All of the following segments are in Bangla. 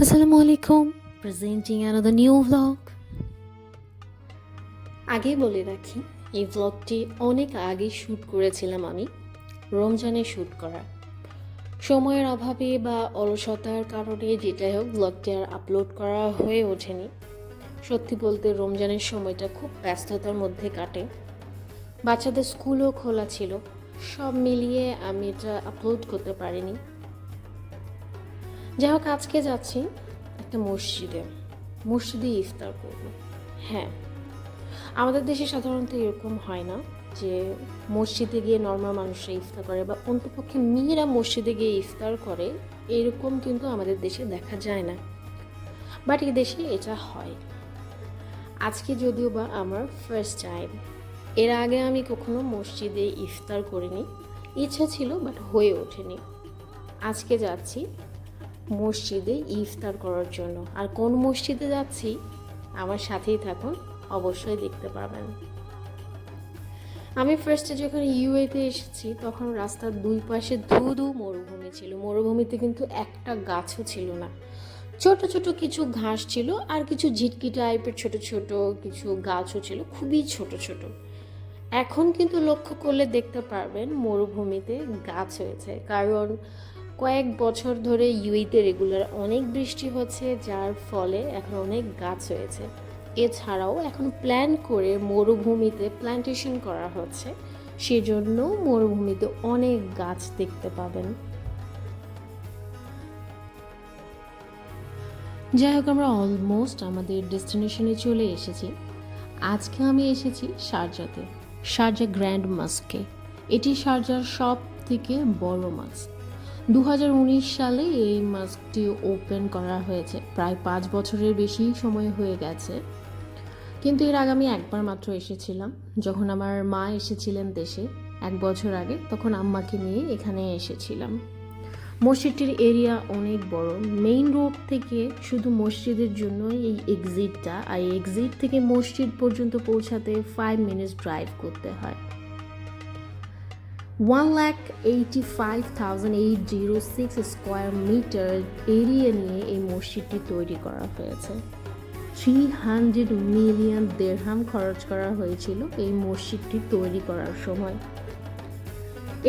আসসালামু আলাইকুম প্রেজেন্টিং অ্যানাদার নিউ ভ্লগ আগে বলে রাখি, এই ভ্লগটি অনেক আগে শ্যুট করেছিলাম আমি, রমজানে শ্যুট করা সময়ের অভাবে বা অলসতার কারণে যেটাই হোক ব্লগটি আর আপলোড করা হয়ে ওঠেনি। সত্যি বলতে রমজানের সময়টা খুব ব্যস্ততার মধ্যে কাটে। বাচ্চাদের স্কুলও খোলা ছিল, সব মিলিয়ে আমি এটা আপলোড করতে পারিনি। যাই হোক, আজকে যাচ্ছি একটা মসজিদে। মসজিদে ইফতার করব। হ্যাঁ। আমাদের দেশে সাধারণত এরকম হয় না যে মসজিদে গিয়ে নর্মাল মানুষরা ইফতার করে বা অন্তপক্ষে মেয়েরা মসজিদে গিয়ে ইফতার করে, এরকম কিন্তু আমাদের দেশে দেখা যায় না। বাট এই দেশে এটা হয়। আজকে যদিও বা আমার ফার্স্ট টাইম এর আগে আমি কখনো মসজিদে ইফতার করিনি। ইচ্ছা ছিল বাট হয়ে ওঠেনি। আজকে যাচ্ছি মসজিদে ইফতার করার জন্য। আর কোন মসজিদে যাচ্ছি, আমার সাথেই থাকুন, অবশ্যই দেখতে পাবেন। আমি ফার্স্টে যখন ইউএতে এসেছি, তখন রাস্তার দুই পাশে ধু ধু মরুভূমি ছিল। মরুভূমিতে কিন্তু একটা গাছও ছিল না। ছোট ছোট কিছু ঘাস ছিল আর কিছু ঝিটকি টাইপের ছোট ছোট কিছু গাছও ছিল, খুবই ছোট ছোট। এখন কিন্তু লক্ষ্য করলে দেখতে পারবেন মরুভূমিতে গাছ হয়েছে। কারণ কয়েক বছর ধরে ইউইতে রেগুলার অনেক বৃষ্টি হচ্ছে, যার ফলে এখন অনেক গাছ হয়েছে এছাড়াও এখন প্ল্যান করে মরুভূমিতে প্ল্যান্টেশন করা হচ্ছে। সেজন্য মরুভূমিতে অনেক গাছ দেখতে পাবেন। যাই হোক, আমরা অলমোস্ট আমাদের ডেস্টিনেশনে চলে এসেছি। আজকে আমি এসেছি শারজাতে, শারজা গ্র্যান্ড মাস্কে এটি শারজার সব থেকে বড় মাস্ক দু হাজার উনিশ সালে এই মাস্কটি ওপেন করা হয়েছে। প্রায় পাঁচ বছরের বেশি সময় হয়ে গেছে। কিন্তু এর আগে আমি একবার মাত্র এসেছিলাম। যখন আমার মা এসেছিলেন দেশে এক বছর আগে, তখন আম্মাকে নিয়ে এখানে এসেছিলাম। মসজিদটির এরিয়া অনেক বড়। মেইন রোড থেকে শুধু মসজিদের জন্য এই এক্সিটটা আর এই এক্সিট থেকে মসজিদ পর্যন্ত পৌঁছাতে ফাইভ মিনিটস ড্রাইভ করতে হয়। One lakh eighty five thousand eight zero six square metre area নিয়ে এই মসজিদটি তৈরি করা হয়েছে। থ্রি হান্ড্রেড মিলিয়ন দেড়হাম খরচ করা হয়েছিল এই মসজিদটি তৈরি করার সময়।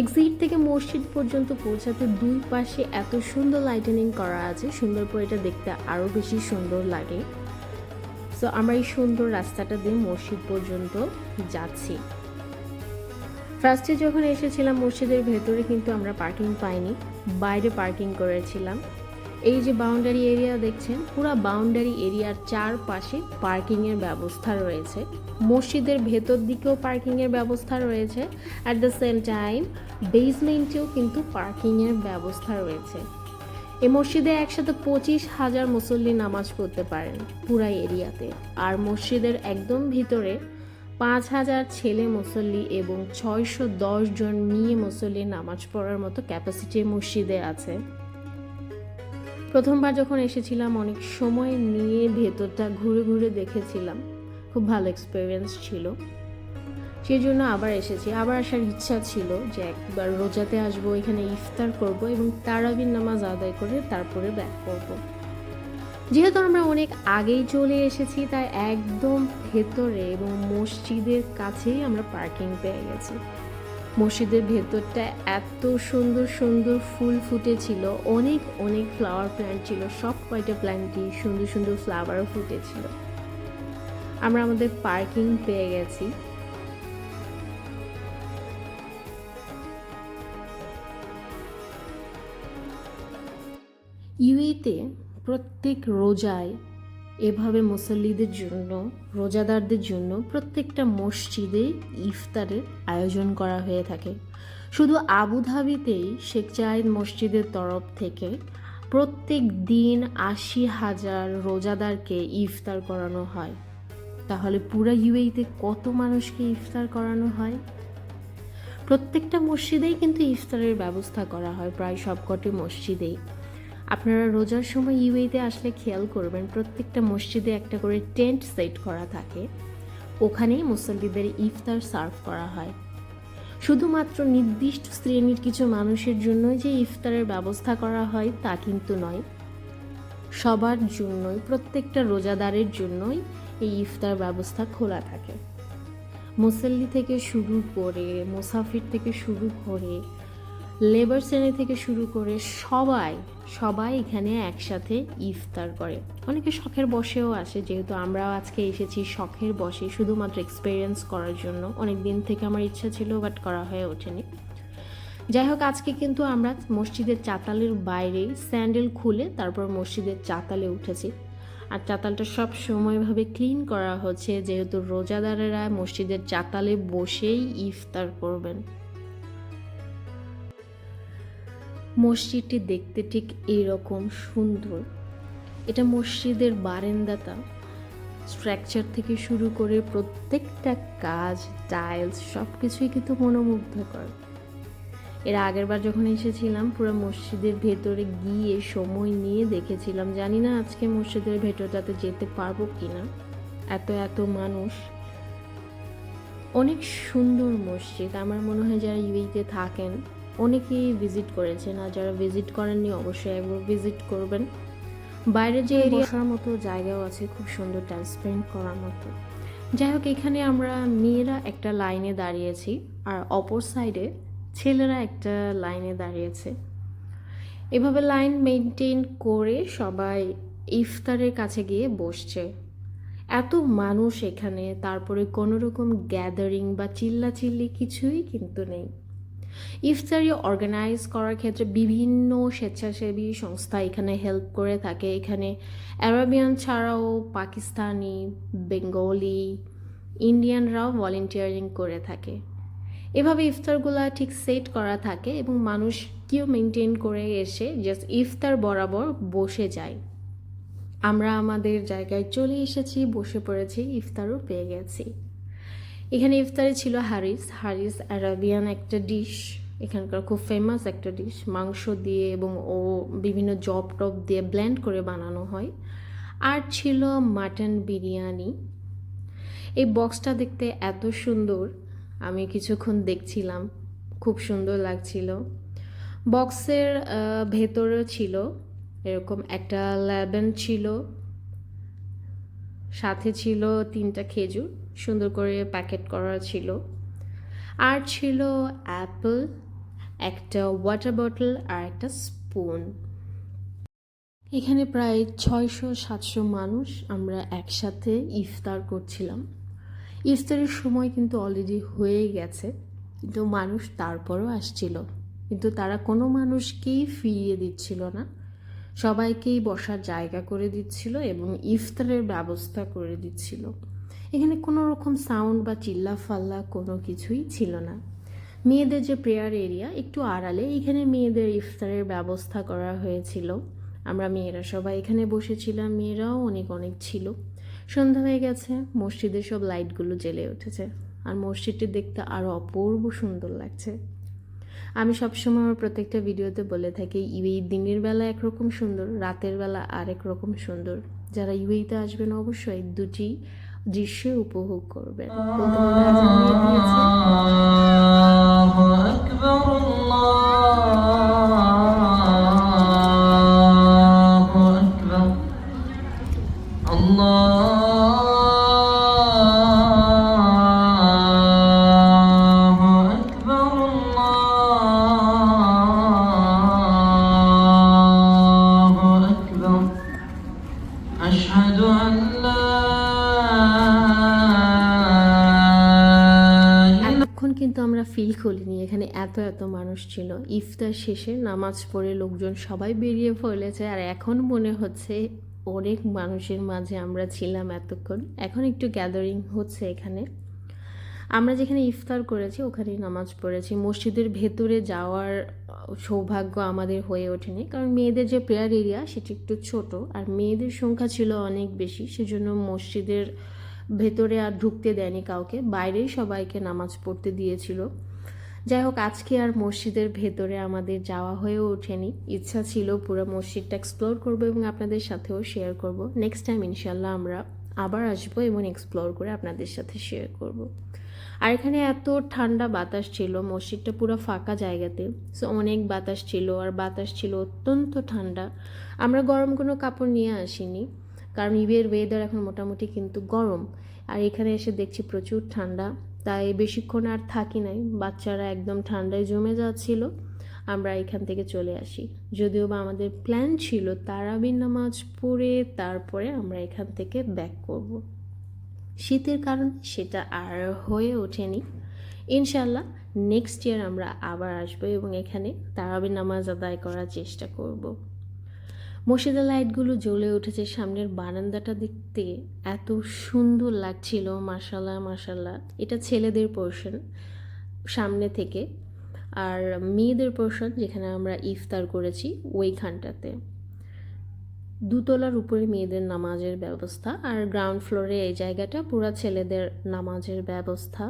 এক্সিট থেকে মসজিদ পর্যন্ত পৌঁছাতে দুই পাশে এত সুন্দর লাইটেনিং করা আছে, সুন্দর করে এটা দেখতে আরও বেশি সুন্দর লাগে। সো আমরা এই সুন্দর রাস্তাটা দিয়ে মসজিদ পর্যন্ত যাচ্ছি। ফার্স্টে যখন এসেছিলাম মসজিদের ভেতরে, কিন্তু আমরা পার্কিং পাইনি। বাইরে পার্কিং করেছিলাম। এই যে বাউন্ডারি এরিয়া দেখছেন, পুরো বাউন্ডারি এরিয়ার চারপাশে পার্কিংয়ের ব্যবস্থা রয়েছে। মসজিদের ভেতর দিকেও পার্কিংয়ের ব্যবস্থা রয়েছে। অ্যাট দ্য সেম টাইম বেসমেন্টেও কিন্তু পার্কিংয়ের ব্যবস্থা রয়েছে। এই মসজিদে একসাথে পঁচিশ হাজার মুসল্লি নামাজ পড়তে পারেন পুরা এরিয়াতে। আর মসজিদের একদম ভিতরে পাঁচ হাজার ছেলে মুসল্লি এবং ছয়শো দশ জন মেয়ে মুসল্লি নামাজ পড়ার মতো ক্যাপাসিটি মসজিদে আছে। প্রথমবার যখন এসেছিলাম, অনেক সময় নিয়ে ভেতরটা ঘুরে ঘুরে দেখেছিলাম। খুব ভালো এক্সপিরিয়েন্স ছিল। সেই জন্য আবার এসেছি। আবার আসার ইচ্ছা ছিল যে একবার রোজাতে আসব, এখানে ইফতার করব এবং তারাবির নামাজ আদায় করে তারপরে ব্যাক করব। যেহেতু আমরা অনেক আগেই চলে এসেছি, তাই একদম ভেতরে এবং মসজিদের কাছেই আমরা পার্কিং পেয়ে গেছি। মসজিদের ভেতরটা এত সুন্দর সুন্দর ফুল ফুটেছিল। অনেক অনেক ফ্লাওয়ার প্ল্যান্ট ছিল। সব কয়টা প্ল্যান্টই সুন্দর সুন্দর ফ্লাওয়ারও ফুটেছিল। আমরা আমাদের পার্কিং পেয়ে গেছি। ইউএতে প্রত্যেক রোজায় এভাবে মুসল্লিদের জন্য, রোজাদারদের জন্য প্রত্যেকটা মসজিদে ইফতারের আয়োজন করা হয়ে থাকে। শুধু আবুধাবিতেই শেখ জাহিদ মসজিদের তরফ থেকে প্রত্যেক দিন আশি হাজার রোজাদারকে ইফতার করানো হয়। তাহলে পুরা ইউএইতে কত মানুষকে ইফতার করানো হয়? প্রত্যেকটা মসজিদেই কিন্তু ইফতারের ব্যবস্থা করা হয়, প্রায় সবকটি মসজিদেই। আপনারা রোজার সময় ইউএতে আসলে খেয়াল করবেন, প্রত্যেকটা মসজিদে একটা করে টেন্ট সেট করা থাকে। ওখানেই মুসল্লিদের ইফতার সার্ভ করা হয়। শুধুমাত্র নির্দিষ্ট শ্রেণির কিছু মানুষের জন্য যে ইফতারের ব্যবস্থা করা হয় তা কিন্তু নয়। সবার জন্যই, প্রত্যেকটা রোজাদারের জন্যই এই ইফতার ব্যবস্থা খোলা থাকে। মুসল্লি থেকে শুরু করে, মুসাফির থেকে শুরু করে লেবার শ্রেণি থেকে শুরু করে সবাই সবাই এখানে একসাথে ইফতার করে। অনেকে শখের বসেও আসে, যেহেতু আমরাও আজকে এসেছি শখের বসে শুধুমাত্র এক্সপিরিয়েন্স করার জন্য। অনেক দিন থেকে আমার ইচ্ছা ছিল বাট করা হয়ে ওঠেনি। যাই হোক, আজকে কিন্তু আমরা মসজিদের চাতালের বাইরে স্যান্ডেল খুলে তারপর মসজিদের চাতালে উঠেছি। আর চাতালটা সব সময়ভাবে ক্লিন করা হচ্ছে, যেহেতু রোজাদারেরা মসজিদের চাতালে বসেই ইফতার করবেন। মসজিদটি দেখতে ঠিক এইরকম সুন্দর। এটা মসজিদের বারেন্দাটা। স্ট্রাকচার থেকে শুরু করে প্রত্যেকটা কাজ টাইলস সব কিছুই কিন্তু মনোমুগ্ধকর। এর আগের বার যখন এসেছিলাম, পুরো মসজিদের ভেতরে গিয়ে সময় নিয়ে দেখেছিলাম। জানি না আজকে মসজিদের ভেতরটাতে যেতে পারব কি না এত এত মানুষ। অনেক সুন্দর মসজিদ। আমার মনে হয় যারা ইউইতে থাকেন অনেকেই ভিজিট করেছেন আর যারা ভিজিট করেননি অবশ্যই একবার ভিজিট করবেন। বাইরে যে বসার মতো জায়গাও আছে খুব সুন্দর টাইম স্পেন্ড করার মতো। যাই হোক এখানে আমরা মেয়েরা একটা লাইনে দাঁড়িয়েছি আর অপর সাইডে ছেলেরা একটা লাইনে দাঁড়িয়েছে। এভাবে লাইন মেনটেন করে সবাই ইফতারের কাছে গিয়ে বসছে। এত মানুষ এখানে তারপরে কোনো রকম গ্যাদারিং বা চিল্লাচিল্লি কিছুই কিন্তু নেই। ইফতারি অর্গানাইজ করার ক্ষেত্রে বিভিন্ন স্বেচ্ছাসেবী সংস্থা এখানে হেল্প করে থাকে। এখানে অ্যারাবিয়ান ছাড়াও পাকিস্তানি বেঙ্গলি ইন্ডিয়ানরাও ভলেন্টিয়ারিং করে থাকে। এভাবে ইফতারগুলো ঠিক সেট করা থাকে এবং মানুষ কেউ মেনটেন করে এসে জাস্ট ইফতার বরাবর বসে যায়। আমরা আমাদের জায়গায় চলে এসেছি, বসে পড়েছি, ইফতারও পেয়ে গেছি। এখানে ইফতারে ছিল হারিস। হারিস অ্যারাবিয়ান একটা ডিশ এখানকার খুব ফেমাস একটা ডিশ মাংস দিয়ে এবং ও বিভিন্ন জব টপ দিয়ে ব্লেন্ড করে বানানো হয়। আর ছিল মাটন বিরিয়ানি। এই বক্সটা দেখতে এত সুন্দর, আমি কিছুক্ষণ দেখছিলাম, খুব সুন্দর লাগছিল। বক্সের ভেতরে ছিল, এরকম একটা ল্যাবেন ছিল, সাথে ছিল তিনটা খেজুর। সুন্দর করে প্যাকেট করা ছিল। আর ছিল অ্যাপেল একটা ওয়াটার বটল আর একটা স্পুন এখানে প্রায় ছয়শো সাতশো মানুষ আমরা একসাথে ইফতার করছিলাম। ইফতারের সময় কিন্তু অলরেডি হয়ে গেছে, কিন্তু মানুষ তারপরও আসছিল। কিন্তু তারা কোনো মানুষকেই ফিরিয়ে দিচ্ছিল না। সবাইকেই বসার জায়গা করে দিচ্ছিল এবং ইফতারের ব্যবস্থা করে দিচ্ছিল। এখানে কোনো রকম সাউন্ড বা চিল্লা ফাল্লা কোনো কিছুই ছিল না। মেয়েদের যে প্রেয়ার এরিয়া একটু আড়ালে, এখানে মেয়েদের ইফতারের ব্যবস্থা করা হয়েছিল। আমরা মেয়েরা সবাই এখানে বসেছিলাম, মেয়েরাও অনেক অনেক ছিল। সন্ধ্যা হয়ে গেছে মসজিদের সব লাইটগুলো জ্বেলে উঠেছে আর মসজিদটি দেখতে আরও অপূর্ব সুন্দর লাগছে। আমি সবসময় আমার প্রত্যেকটা ভিডিওতে বলে থাকি ইউই দিনের বেলা একরকম সুন্দর, রাতের বেলা আরেক রকম সুন্দর। যারা ইউইতে আসবেন অবশ্যই দুটি দৃশ্য উপভোগ করবেন বলতে বলতে আজান দিয়ে দিয়েছে। এত এত মানুষ ছিল। ইফতার শেষে নামাজ পড়ে লোকজন সবাই বেরিয়ে পড়েছে আর এখন মনে হচ্ছে অনেক মানুষের মাঝে আমরা ছিলাম এতক্ষণ। এখন একটু গ্যাদারিং হচ্ছে এখানে। আমরা যেখানে ইফতার করেছি ওখানেই নামাজ পড়েছি। মসজিদের ভেতরে যাওয়ার সৌভাগ্য আমাদের হয়ে ওঠেনি। কারণ মেয়েদের যে প্রেয়ার এরিয়া সেটি একটু ছোট আর মেয়েদের সংখ্যা ছিল অনেক বেশি। সেজন্য মসজিদের ভেতরে আর ঢুকতে দেয়নি কাউকে। বাইরেই সবাইকে নামাজ পড়তে দিয়েছিল। যাই হোক, আজকে আর মসজিদের ভেতরে আমাদের যাওয়া হয়ে ওঠেনি। ইচ্ছা ছিল পুরো মসজিদটা এক্সপ্লোর করব এবং আপনাদের সাথেও শেয়ার করব। নেক্সট টাইম ইনশাল্লাহ আমরা আবার আসব এবং এক্সপ্লোর করে আপনাদের সাথে শেয়ার করব। আর এখানে এত ঠান্ডা বাতাস ছিল, মসজিদটা পুরো ফাঁকা জায়গাতে। সো অনেক বাতাস ছিল আর বাতাস ছিল অত্যন্ত ঠান্ডা। আমরা গরম কোনো কাপড় নিয়ে আসিনি, কারণ ইবের ওয়েদার এখন মোটামুটি কিন্তু গরম। আর এখানে এসে দেখছি প্রচুর ঠান্ডা। তাই বেশিক্ষণ আর থাকি নাই বাচ্চারা একদম ঠান্ডায় জমে যাচ্ছিল আমরা এখান থেকে চলে আসি যদিও বা আমাদের প্ল্যান ছিল তারাবির নামাজ পড়ে তারপরে আমরা এখান থেকে ব্যাক করব। শীতের কারণে সেটা আর হয়ে ওঠেনি ইনশাল্লাহ নেক্সট ইয়ার আমরা আবার আসব এবং এখানে তারাবির নামাজ আদায় করার চেষ্টা করব। মসজিদের লাইটগুলো জ্বলে উঠেছে, সামনের বারান্দাটা দেখতে এত সুন্দর লাগছিল মাসাল্লাহ মাসাল্লাহ এটা ছেলেদের পোর্শন সামনে থেকে। আর মেয়েদের পোর্শন যেখানে আমরা ইফতার করেছি, ওইখানটাতে। দুতলার উপরে মেয়েদের নামাজের ব্যবস্থা, আর গ্রাউন্ড ফ্লোরে এই জায়গাটা পুরো ছেলেদের নামাজের ব্যবস্থা।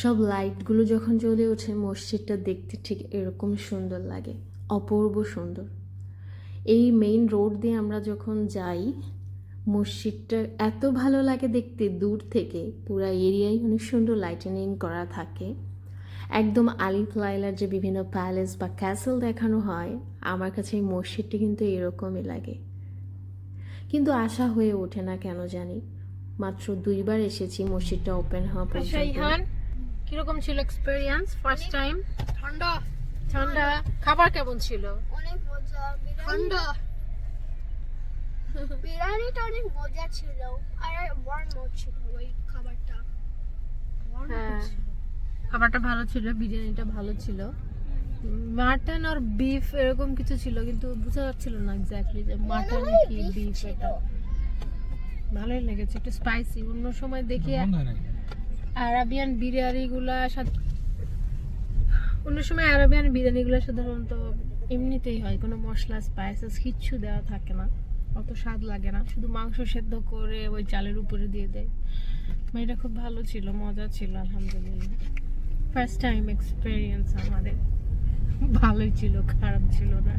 সব লাইটগুলো যখন জ্বলে ওঠে, মসজিদটা দেখতে ঠিক এরকম সুন্দর লাগে। অপূর্ব সুন্দর। এই মেইন রোড দিয়ে আমরা যখন যাই মসজিদটা এত ভালো লাগে দেখতে দূর থেকে পুরো এরিয়ায় অনেক সুন্দর লাইটেনিং করা থাকে। একদম আলিফ লাইলার যে বিভিন্ন প্যালেস বা ক্যাসেল দেখানো হয় আমার কাছে এই মসজিদটি কিন্তু এরকমই লাগে। কিন্তু আশা হয়ে ওঠে না কেন জানি? মাত্র দুইবার এসেছি মসজিদটা ওপেন হওয়া আচ্ছা পর্যন্ত। কীরকম ছিল এক্সপেরিয়েন্স ফার্স্ট টাইম ঠান্ডা। ঠান্ডা। খাবার কেমন ছিল? অনেক মজা। ঠান্ডা। বিরিয়ানিটা অনেক মজা ছিল। আর ওয়ার্ম ছিল ওই খাবারটা। হ্যাঁ। খাবারটা ভালো ছিল বিরিয়ানিটা ভালো ছিল। মাটন আর বিফ এরকম কিছু ছিল কিন্তু বোঝা যাচ্ছিল না এক্স্যাক্টলি যে মাটন কি বিফ এটা। ভালোই লেগেছে একটু স্পাইসি অন্য সময় দেখি আরাবিয়ান বিরিয়ানিগুলা সাথে অন্য সময় আরাবিয়ান বিরিয়ানিগুলো সাধারণত এমনিতেই হয় কোনো মশলা স্পাইসেস কিচ্ছু দেওয়া থাকে না। অত স্বাদ লাগে না। শুধু মাংস সেদ্ধ করে ওই চালের উপরে দিয়ে দেয়। মানে এটা খুব ভালো ছিল মজা ছিল আলহামদুলিল্লাহ। ফার্স্ট টাইম এক্সপিরিয়েন্স আমাদের। ভালোই ছিল খারাপ ছিল না।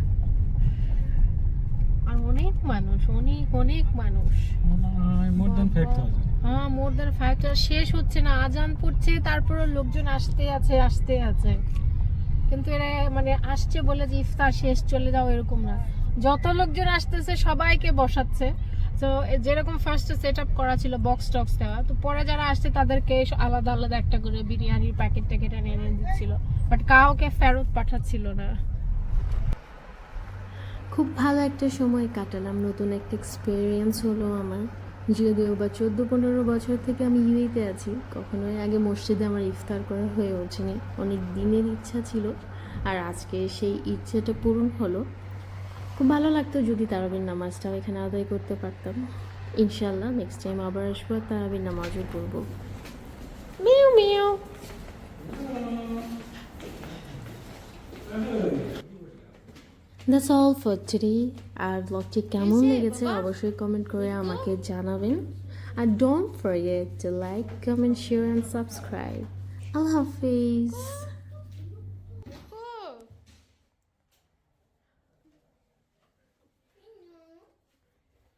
আর অনেক মানুষ অনেক অনেক মানুষ। ফাইভ হ্যাঁ মোর দ্যান ফাইভটা শেষ হচ্ছে না আজান পড়ছে তারপরে লোকজন আসতে আছে আসতে আছে। কিন্তু এরা মানে আসছে বলে যে ইফতার শেষ, চলে যাও এরকম না। যত লোকজন আসতেছে, সবাইকে বসাচ্ছে। তো যেরকম ফার্স্টে সেট আপ করা ছিল বক্স টক্স দেওয়া, তো পরে যারা আসছে, তাদেরকে আলাদা আলাদা একটা করে বিরিয়ানির প্যাকেট ট্যাকেট এনে এনে দিচ্ছিল। বাট কাউকে ফেরত পাঠাচ্ছিল না। খুব ভালো একটা সময় কাটালাম, নতুন একটা এক্সপিরিয়েন্স হলো আমার। যদিও বা চোদ্দ পনেরো বছর থেকে আমি ইউএতে আছি। কখনোই আগে মসজিদে আমার ইফতার করা হয়ে ওঠেনি। অনেক দিনের ইচ্ছা ছিল আর আজকে সেই ইচ্ছেটা পূরণ হলো। খুব ভালো লাগতো যদি তারাবির নামাজটাও এখানে আদায় করতে পারতাম। ইনশাল্লাহ নেক্সট টাইম আবার আসব আর তারাবির নামাজও পড়ব। মিউ মিউ। দ্যাটস অল ফর টুডে আর ব্লগটি কেমন লেগেছে অবশ্যই কমেন্ট করে আমাকে জানাবেন। আর don't forget to like comment share and subscribe Allah Hafiz.